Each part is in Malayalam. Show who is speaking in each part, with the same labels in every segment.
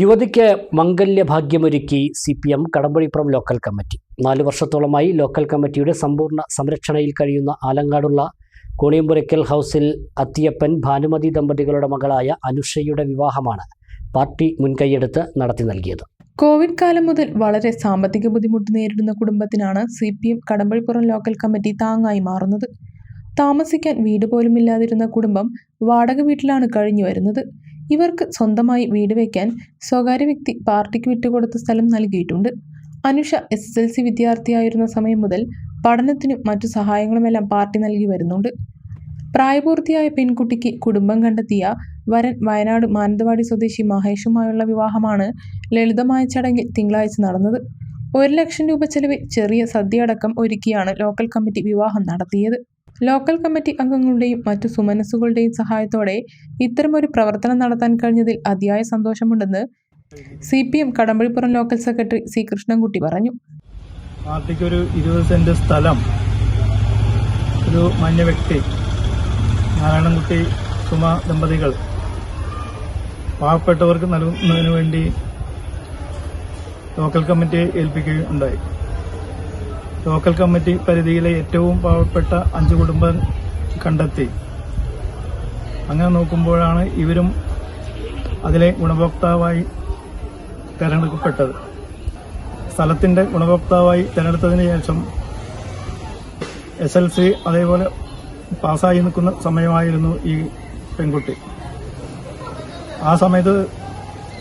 Speaker 1: യുവതിക്ക് മംഗല്യഭാഗ്യമൊരുക്കി C P M Kadambazhipuram local committee. നാല് വർഷത്തോളമായി ലോക്കൽ കമ്മിറ്റിയുടെ സമ്പൂർണ സംരക്ഷണയിൽ കഴിയുന്ന ആലങ്കാടുള്ള കോണിയമ്പുരയ്ക്കൽ ഹൗസിൽ അത്തിയപ്പൻ ഭാനുമതി ദമ്പതികളുടെ മകളായ അനുഷയുടെ വിവാഹമാണ് പാർട്ടി മുൻകൈയെടുത്ത് നടത്തി നൽകിയത്.
Speaker 2: കോവിഡ് കാലം മുതൽ വളരെ സാമ്പത്തിക ബുദ്ധിമുട്ട് നേരിടുന്ന കുടുംബത്തിനാണ് C P M Kadambazhipuram local committee താങ്ങായി മാറുന്നത്. താമസിക്കാൻ വീട് പോലും ഇല്ലാതിരുന്ന കുടുംബം വാടക വീട്ടിലാണ് കഴിഞ്ഞു വരുന്നത്. ഇവർക്ക് സ്വന്തമായി വീട് വയ്ക്കാൻ സ്വകാര്യ വ്യക്തി പാർട്ടിക്ക് വിട്ടുകൊടുത്ത സ്ഥലം നൽകിയിട്ടുണ്ട്. Anusha S S L C വിദ്യാർത്ഥിയായിരുന്ന സമയം മുതൽ പഠനത്തിനും മറ്റു സഹായങ്ങളുമെല്ലാം പാർട്ടി നൽകി വരുന്നുണ്ട്. പ്രായപൂർത്തിയായ പെൺകുട്ടിക്ക് കുടുംബം കണ്ടെത്തിയ വരൻ വയനാട് മാനന്തവാടി സ്വദേശി മഹേഷുമായുള്ള വിവാഹമാണ് ലളിതമായ ചടങ്ങിൽ തിങ്കളാഴ്ച നടന്നത്. ഒരു ലക്ഷം രൂപ ചെലവിൽ ചെറിയ സദ്യ അടക്കം ഒരുക്കിയാണ് ലോക്കൽ കമ്മിറ്റി വിവാഹം നടത്തിയത്. ലോക്കൽ കമ്മിറ്റി അംഗങ്ങളുടെയും മറ്റു സുമനസ്സുകളുടെയും സഹായത്തോടെ ഇത്തരമൊരു പ്രവർത്തനം നടത്താൻ കഴിഞ്ഞതിൽ അതിയായ സന്തോഷമുണ്ടെന്ന് C P M Kadambazhipuram local secretary C Krishnankutty പറഞ്ഞു.
Speaker 3: പാർട്ടിക്ക് ഒരു ഇരുപത് സെന്റ് സ്ഥലം ഒരു മാന്യ വ്യക്തി നാരായണൻകുട്ടി സുമ ദമ്പതികൾ പാവപ്പെട്ടവർക്ക് നൽകുന്നതിന് വേണ്ടി ലോക്കൽ കമ്മിറ്റിയെ ഏൽപ്പിക്കുകയുണ്ടായി. ലോക്കൽ കമ്മിറ്റി പരിധിയിലെ ഏറ്റവും പാവപ്പെട്ട അഞ്ച് കുടുംബം കണ്ടെത്തി. അങ്ങനെ നോക്കുമ്പോഴാണ് ഇവരും അതിലെ ഗുണഭോക്താവായി തെരഞ്ഞെടുക്കപ്പെട്ടത്. സ്ഥലത്തിന്റെ ഗുണഭോക്താവായി തെരഞ്ഞെടുത്തതിന് ശേഷം എസ് എൽ സി അതേപോലെ പാസ്സായി നിൽക്കുന്ന സമയമായിരുന്നു ഈ പെൺകുട്ടി. ആ സമയത്ത്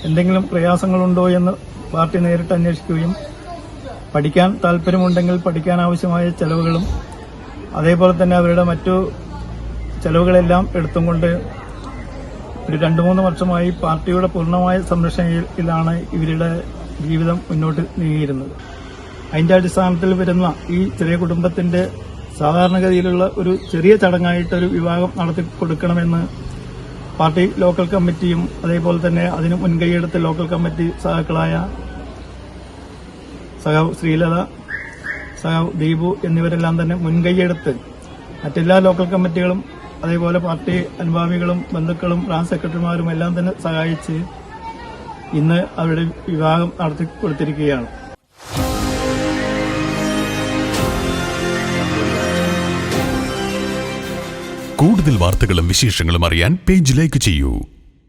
Speaker 3: എന്തെങ്കിലും പ്രയാസങ്ങളുണ്ടോ എന്ന് പാർട്ടി നേരിട്ട് അന്വേഷിക്കുകയും പഠിക്കാൻ താല്പര്യമുണ്ടെങ്കിൽ പഠിക്കാൻ ആവശ്യമായ ചെലവുകളും അതേപോലെ തന്നെ അവരുടെ മറ്റു ചെലവുകളെല്ലാം എടുത്തുകൊണ്ട് ഒരു രണ്ടു മൂന്ന് വർഷമായി പാർട്ടിയുടെ പൂർണമായ സംരക്ഷണയിലാണ് ഇവരുടെ ജീവിതം മുന്നോട്ട് നീങ്ങിയിരുന്നത്. അതിന്റെ അടിസ്ഥാനത്തിൽ വരുന്ന ഈ ചെറിയ കുടുംബത്തിന്റെ സാധാരണഗതിയിലുള്ള ഒരു ചെറിയ ചടങ്ങായിട്ട് ഒരു വിവാഹം നടത്തി കൊടുക്കണമെന്ന് പാർട്ടി ലോക്കൽ കമ്മിറ്റിയും അതേപോലെ തന്നെ അതിന് മുൻകൈയെടുത്ത ലോക്കൽ കമ്മിറ്റി സഹാക്കളായ സഹാവ് ശ്രീലത സഹാവ് ദീപു എന്നിവരെല്ലാം തന്നെ മുൻകൈയെടുത്ത് മറ്റെല്ലാ ലോക്കൽ കമ്മിറ്റികളും അതേപോലെ പാർട്ടി അനുഭാവികളും ബന്ധുക്കളും ബ്രാഞ്ച് സെക്രട്ടറിമാരും എല്ലാം തന്നെ സഹായിച്ച് ഇന്ന് അവരുടെ വിവാഹം നടത്തി കൊടുത്തിരിക്കുകയാണ്.
Speaker 4: കൂടുതൽ വാർത്തകളും വിശേഷങ്ങളും അറിയാൻ പേജ് ലൈക്ക് ചെയ്യൂ.